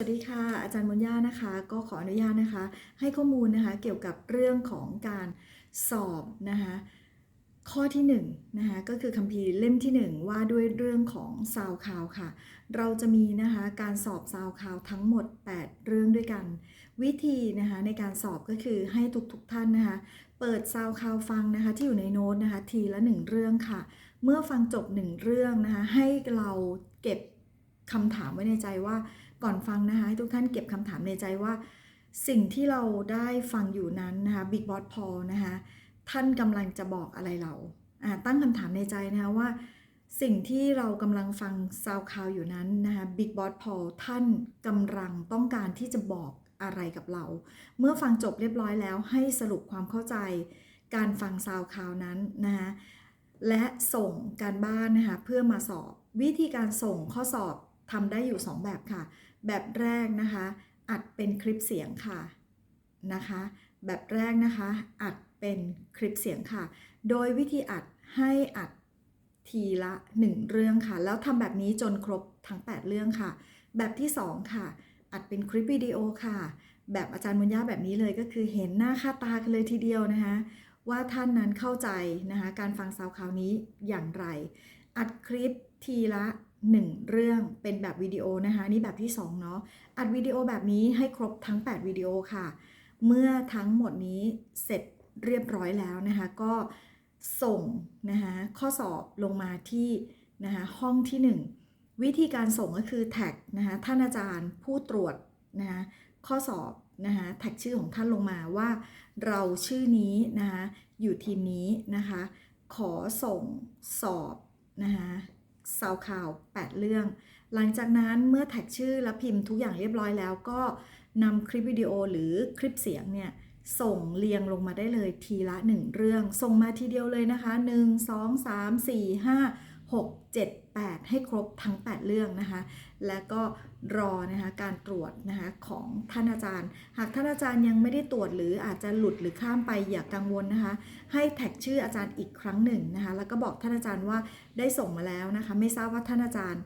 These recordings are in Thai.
สวัสดีค่ะ อาจารย์มนย่านะคะ ก็ขออนุญาตนะคะ ให้ข้อมูลนะคะเกี่ยวกับเรื่องของการสอบนะคะข้อที่1นงนะคะก็คือคัมภีร์เล่มที่ 1 ว่าด้วยเรื่องของซาวคาวค่ะ เราจะมีนะคะการสอบซาวคาวทั้งหมด 8 เรื่องด้วยกัน วิธีนะคะในการสอบก็คือให้ทุกๆทท่านนะคะเปิดซาวคาวฟังนะคะที่อยู่ในโน้ตนะคะทีละ 1 เรื่องค่ะ เมื่อฟังจบ 1 เรื่องนะคะให้เราเก็บคำถามไว้ในใจว่า ก่อนฟังนะคะให้ทุกท่านเก็บคำถามในใจว่า สิ่งที่เราได้ฟังอยู่นั้นนะคะบิ๊กบอสพอนะคะท่านกำลังจะบอกอะไรเราตั้งคำถามในใจนะคะว่า สิ่งที่เรากำลังฟังซาวคาวอยู่นั้นนะคะบิ๊กบอสพอท่านกำลังต้องการที่จะบอกอะไรกับเรา เมื่อฟังจบเรียบร้อยแล้ว ให้สรุปความเข้าใจ การฟังซาวคาวนั้นนะคะและส่งการบ้านนะคะเพื่อมาสอบวิธีการส่งข้อสอบ ทำได้อยู่ 2 แบบค่ะ แบบแรกนะคะ อัดเป็นคลิปเสียงค่ะนะคะ แบบแรกนะคะ อัดเป็นคลิปเสียงค่ะ โดยวิธีอัดให้อัดทีละ 1 เรื่องค่ะ แล้วทำแบบนี้จนครบทั้ง 8 เรื่องค่ะ แบบที่ 2 ค่ะ อัดเป็นคลิปวิดีโอค่ะ แบบอาจารย์มุญญาแบบนี้เลยก็คือเห็นหน้าค่าตากันเลยทีเดียวนะคะ ว่าท่านนั้นเข้าใจนะคะ การฟังซาวคราวนี้อย่างไร อัดคลิปทีละ 1 เรื่องเป็นแบบวิดีโอนะคะนี่แบบที่2เนาะอัดวิดีโอแบบนี้ให้ครบทั้ง 8 วิดีโอค่ะ เมื่อทั้งหมดนี้เสร็จเรียบร้อยแล้วนะคะ ก็ส่งนะคะข้อสอบลงมาที่นะคะห้องที่ 1 วิธีการส่งก็คือแท็กนะคะท่านอาจารย์ผู้ตรวจนะคะข้อสอบนะคะแท็กชื่อของท่านลงมาว่า เราชื่อนี้นะคะอยู่ทีมนี้นะคะขอส่งสอบนะคะ ซาวข่าว 8 เรื่อง หลังจากนั้นเมื่อแท็กชื่อและพิมพ์ทุกอย่างเรียบร้อยแล้วก็นำคลิปวิดีโอหรือคลิปเสียงเนี่ยส่งเรียงลงมาได้เลยทีละ 1 เรื่อง ส่งมาทีเดียวเลยนะคะ 1 2 3 4 5 6 7 8 ให้ครบทั้ง 8 เรื่องนะคะ แล้วก็รอนะคะการตรวจนะคะของท่านอาจารย์ หากท่านอาจารย์ยังไม่ได้ตรวจหรืออาจจะหลุดหรือข้ามไปอย่ากกังวลนะคะ ให้แท็กชื่ออาจารย์อีกครั้งหนึ่งนะคะ แล้วก็บอกท่านอาจารย์ว่าได้ส่งมาแล้วนะคะ ไม่ทราบว่าท่านอาจารย์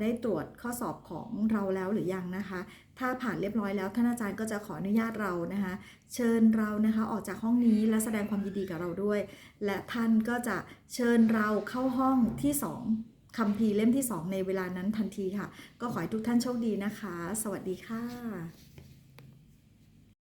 ได้ตรวจข้อสอบของเราแล้วหรือยังนะคะ ถ้าผ่านเรียบร้อยแล้วท่านอาจารย์ก็จะขออนุญาตเรานะคะ เชิญเรานะคะออกจากห้องนี้และแสดงความยินดีกับเราด้วย และท่านก็จะเชิญเราเข้าห้องที่ 2คัมภีร์เล่มที่ 2 ในเวลานั้นทันทีค่ะ ก็ขอให้ทุกท่านโชคดีนะคะ สวัสดีค่ะ